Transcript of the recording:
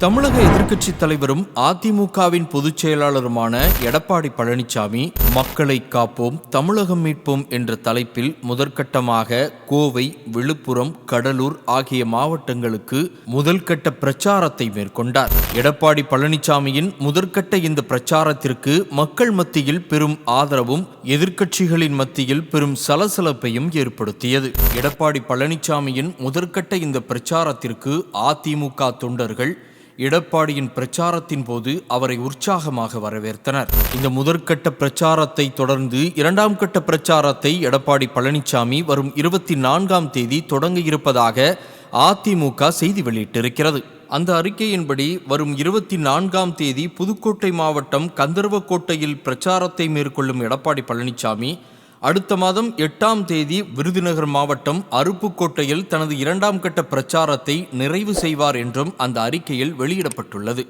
தமிழக எதிர்க்கட்சி தலைவரும் அதிமுகவின் பொதுச் செயலாளருமான எடப்பாடி பழனிசாமி மக்களை காப்போம் தமிழகம் மீட்போம் என்ற தலைப்பில் முதற்கட்டமாக கோவை விழுப்புரம் கடலூர் ஆகிய மாவட்டங்களுக்கு முதல்கட்ட பிரச்சாரத்தை மேற்கொண்டார். எடப்பாடி பழனிசாமியின் முதற்கட்ட இந்த பிரச்சாரத்திற்கு மக்கள் மத்தியில் பெரும் ஆதரவும் எதிர்க்கட்சிகளின் மத்தியில் பெரும் சலசலப்பையும் ஏற்படுத்தியது. எடப்பாடி பழனிசாமியின் முதற்கட்ட இந்த பிரச்சாரத்திற்கு அதிமுக தொண்டர்கள் எடப்பாடியின் பிரச்சாரத்தின் போது அவரை உற்சாகமாக வரவேற்றனர். இந்த முதற்கட்ட பிரச்சாரத்தை தொடர்ந்து இரண்டாம் கட்ட பிரச்சாரத்தை எடப்பாடி பழனிசாமி வரும் இருபத்தி நான்காம் தேதி தொடங்க இருப்பதாக அதிமுக செய்தி வெளியிட்டிருக்கிறது. அந்த அறிக்கையின்படி வரும் இருபத்தி நான்காம் தேதி புதுக்கோட்டை மாவட்டம் கந்தர்வக்கோட்டையில் பிரச்சாரத்தை மேற்கொள்ளும் எடப்பாடி பழனிசாமி அடுத்த மாதம் எட்டாம் தேதி விருதுநகர் மாவட்டம் அருப்புக்கோட்டையில் தனது இரண்டாம் கட்ட பிரச்சாரத்தை நிறைவு செய்வார் என்றும் அந்த அறிக்கையில் வெளியிடப்பட்டுள்ளது.